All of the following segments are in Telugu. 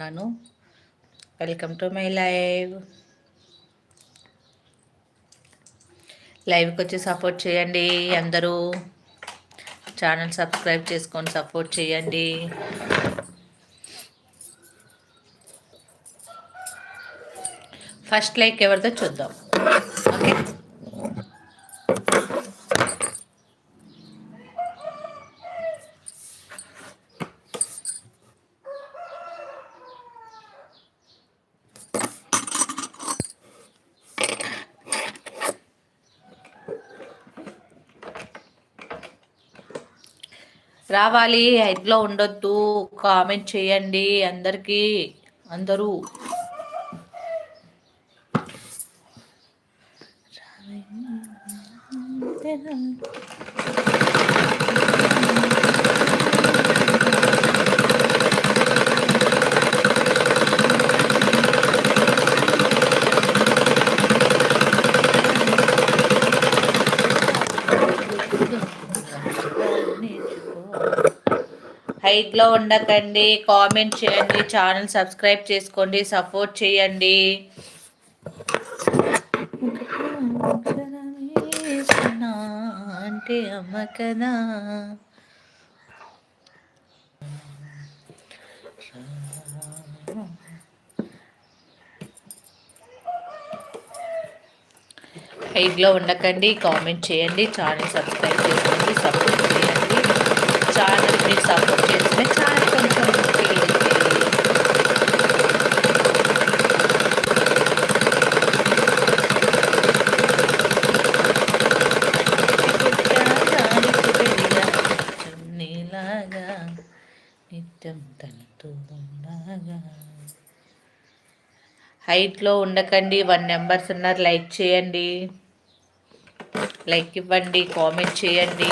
నాను. వెల్కమ్ టు మై లైవ్ లైవ్కి వచ్చి సపోర్ట్ చేయండి అందరూ. ఛానల్ సబ్స్క్రైబ్ చేసుకొని సపోర్ట్ చేయండి. ఫస్ట్ లైక్ ఎవరితో చూద్దాం. ఓకే రావాలి హైట్లో ఉండొద్దు కామెంట్ చేయండి అందరికీ అందరూ. హైట్లో ఉండకండి. కామెంట్ చేయండి. ఛానల్ సబ్స్క్రైబ్ చేసుకోండి. సపోర్ట్ చేయండి. అంటే అమ్మ కదా. హైట్లో ఉండకండి. కామెంట్ చేయండి. ఛానల్ సబ్స్క్రైబ్ చేసుకోండి. సపోర్ట్ చేయండి. ఛానల్ మీరు సపోర్ట్ హైట్లో ఉండకండి. వన్ నెంబర్స్ ఉన్నారు. లైక్ చేయండి. లైక్ ఇవ్వండి. కామెంట్ చేయండి.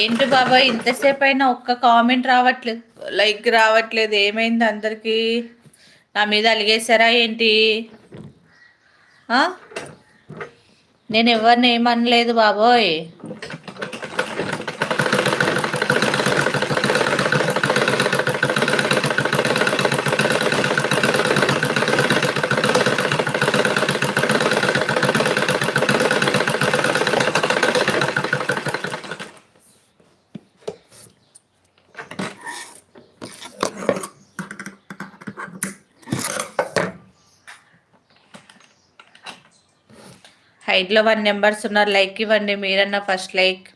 ఏంటి బాబా ఇంతసేపు అయినా ఒక్క కామెంట్ రావట్లేదు లైక్ రావట్లేదు. ఏమైంది అందరికీ? నా మీద అలిగేశారా ఏంటి? నేను ఎవరిని ఏమనలేదు బాబోయ్. హైట్లో వన్ నెంబర్స్ ఉన్నారు లైక్ ఇవ్వండి మీరన్నా ఫస్ట్ లైక్.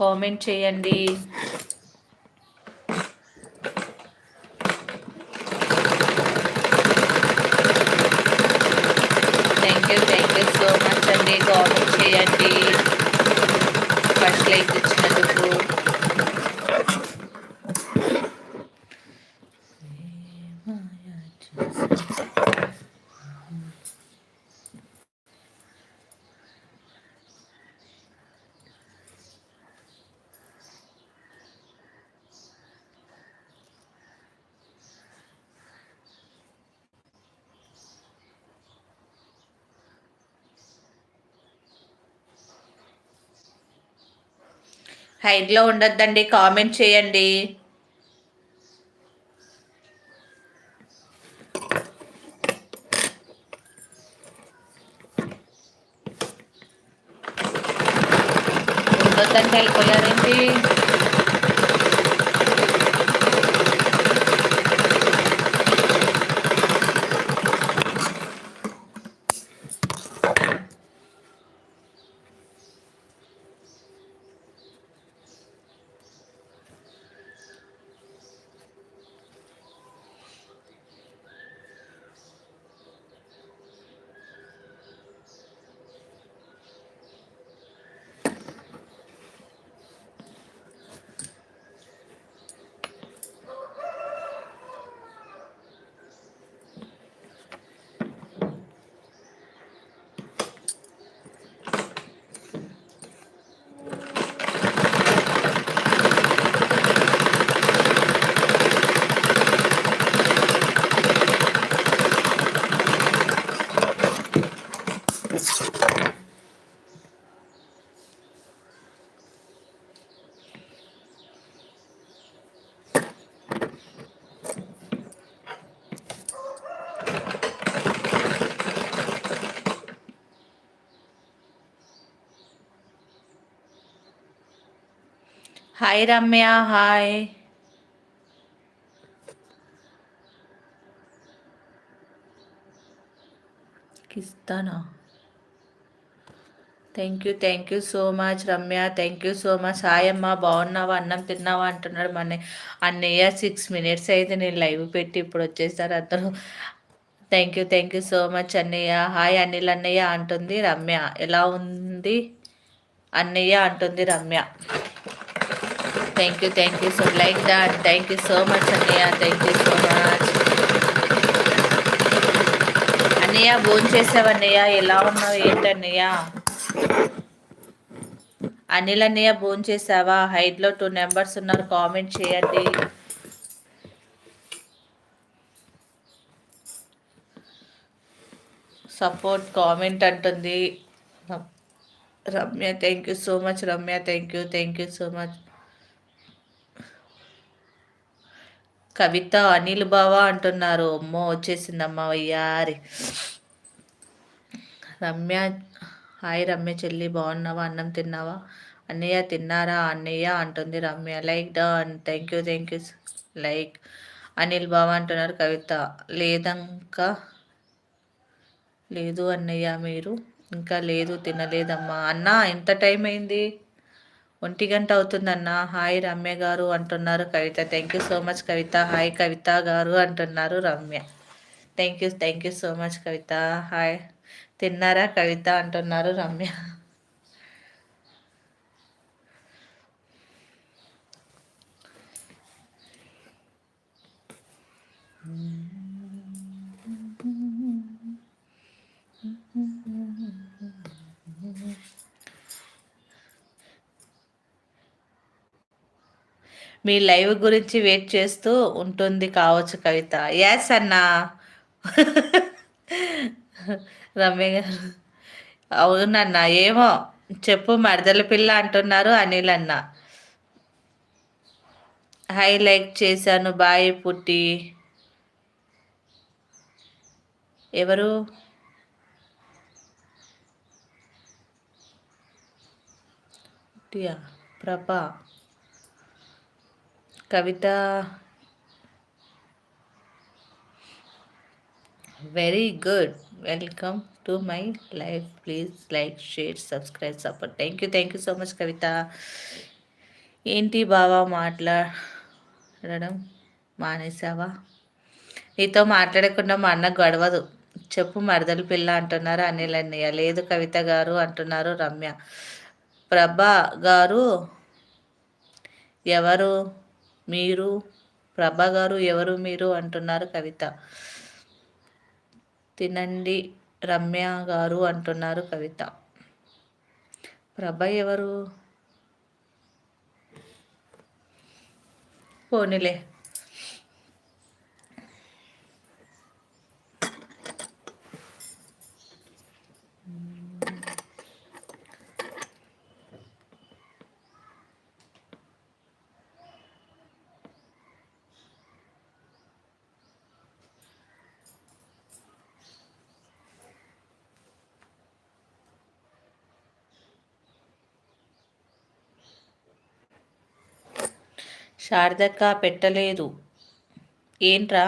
కామెంట్ చేయండి. Thank you thank you so much అండి. కామెంట్ చేయండి. ఫస్ట్ లైక్ ఇచ్చినందుకు. హైడ్లో ఉండొద్దండి కామెంట్ చేయండి. ఉండొద్దని వెళ్ళిపోయారేంటి Hi Ramya, hi. Kistana. Thank you thank you so much Ramya thank you so much హాయమ్మ బాగున్నావా? అన్నం తిన్నావా? అంటున్నాడు మన అన్నయ్య. సిక్స్ మినిట్స్ అయితే నేను లైవ్ పెట్టి ఇప్పుడు వచ్చేసారు అందరూ. Thank you thank you so much అన్నయ్య. హాయ్ అనిల్ అన్నయ్య అంటుంది రమ్య. ఎలా ఉంది? అన్నయ్య అంటుంది Ramya. Thank you thank you so like that thank you so much అన్నయ్య. థ్యాంక్ యూ సో మచ్ అన్నయ్య భోజనం చేసావన్నయ్య ఎలా ఉన్నావు? ఏంటన్నయ్య అనిల్ అన్నయ్య భోజనం చేసావా హైట్లో టూ నెంబర్స్ ఉన్నారు. కామెంట్ చేయండి. సపోర్ట్ కామెంట్ అంటుంది. Ramya thank you so much Ramya thank you thank you so much Kavitha Anil బావా అంటున్నారు. అమ్మో వచ్చేసిందమ్మా వయ్యారి. రమ్య హాయ్ రమ్య చెల్లి బాగున్నావా? అన్నం తిన్నావా? అన్నయ్య తిన్నారా? అన్నయ్య అంటుంది Ramya. Like done. Thank you thank you. Like Anil బావ అంటున్నారు కవిత. లేదంకా లేదు అన్నయ్య మీరు. ఇంకా లేదు తినలేదమ్మా. అన్న ఎంత టైం అయింది? ఒంటి గంట అవుతుందన్న. హాయ్ రమ్య గారు అంటున్నారు Kavitha. Thank you so much Kavitha. Hi Kavitha గారు అంటున్నారు Ramya. Thank you thank you so much Kavitha. Hi. తిన్నారా కవిత అంటున్నారు రమ్య. మీ లైవ్ గురించి వెయిట్ చేస్తూ ఉంటుంది కావచ్చు కవిత. ఎస్ అన్నా. రమ్య గారు. అవునన్న ఏమో చెప్పు మరదల పిల్ల అంటున్నారు అనిల్ అన్న. హై లైక్ చేశాను బాయ్ పుట్టి. ఎవరు? Prabha. Kavitha. Very good. Welcome to my life please like share subscribe support thank you thank you so much Kavitha ఏంటి బావా మాట్లాడడం? మానేసావా? నీతో మాట్లాడకుండా మా అన్న గడవదు. చెప్పు మరదల పిల్ల అంటున్నారు అనిల్ అన్నయ్య లేదు కవిత గారు అంటున్నారు రమ్య. ప్రభా గారు ఎవరు? మీరు? ప్రభా గారు ఎవరు మీరు? అంటున్నారు కవిత. తినండి రమ్య గారు అంటున్నారు కవిత. ప్రభ ఎవరు? పోనీలే. శారదక్క పెట్టలేదు. ఏంట్రా?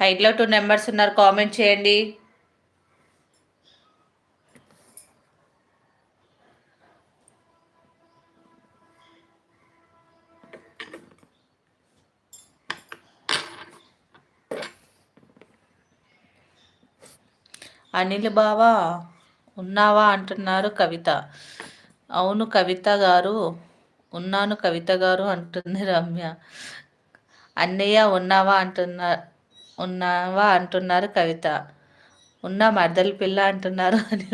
హైట్లో టూ నెంబర్స్ ఉన్నారు. కామెంట్ చేయండి. అనిల్ బావా ఉన్నావా అంటున్నారు కవిత. అవును కవిత గారు ఉన్నాను కవిత గారు అంటుంది రమ్య. అన్నయ్య ఉన్నావా అంటున్నా ఉన్నావా అంటున్నారు కవిత. ఉన్న మర్దల పిల్ల అంటున్నారు అని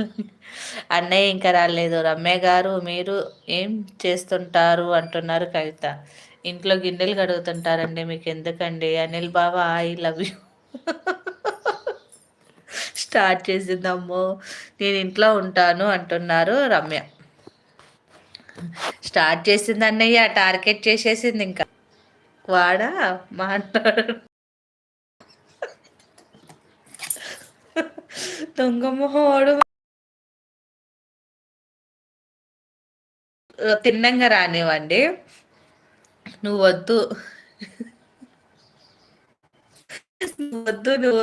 అన్నయ్య ఇంకా రాలేదు. రమ్య గారు మీరు ఏం చేస్తుంటారు అంటున్నారు కవిత. ఇంట్లో గిన్నెలు కడుగుతుంటారండి మీకు ఎందుకండి అనిల్ బాబా ఐ లవ్ యూ స్టార్ట్ చేసిందమ్మో నేను ఇంట్లో ఉంటాను అంటున్నారు రమ్య. స్టార్ట్ చేసింది అన్నయ్య టార్గెట్ చేసేసింది ఇంకా. వాడా? మాట్లాడు. దొంగమోహోడు తిన్నంగా రానివ్వండి. నువ్వు వద్దు. వద్దు నువ్వు